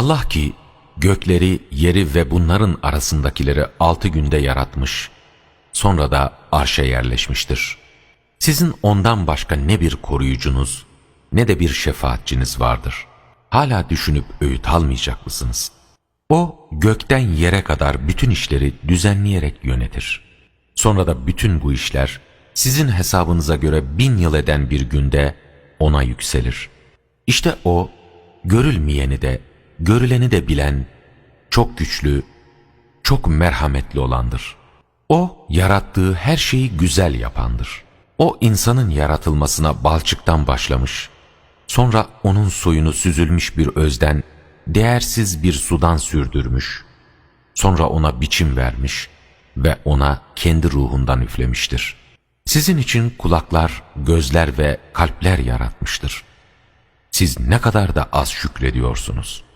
Allah ki gökleri, yeri ve bunların arasındakileri altı günde yaratmış, sonra da arşa yerleşmiştir. Sizin ondan başka ne bir koruyucunuz, ne de bir şefaatçiniz vardır. Hala düşünüp öğüt almayacak mısınız? O gökten yere kadar bütün işleri düzenleyerek yönetir. Sonra da bütün bu işler sizin hesabınıza göre bin yıl eden bir günde ona yükselir. İşte o görülmeyeni de görüleni de bilen çok güçlü, çok merhametli olandır. O yarattığı her şeyi güzel yapandır. O insanın yaratılmasına balçıktan başlamış, sonra onun soyunu süzülmüş bir özden, değersiz bir sudan sürdürmüş, sonra ona biçim vermiş ve ona kendi ruhundan üflemiştir. Sizin için kulaklar, gözler ve kalpler yaratmıştır. Siz ne kadar da az şükrediyorsunuz.''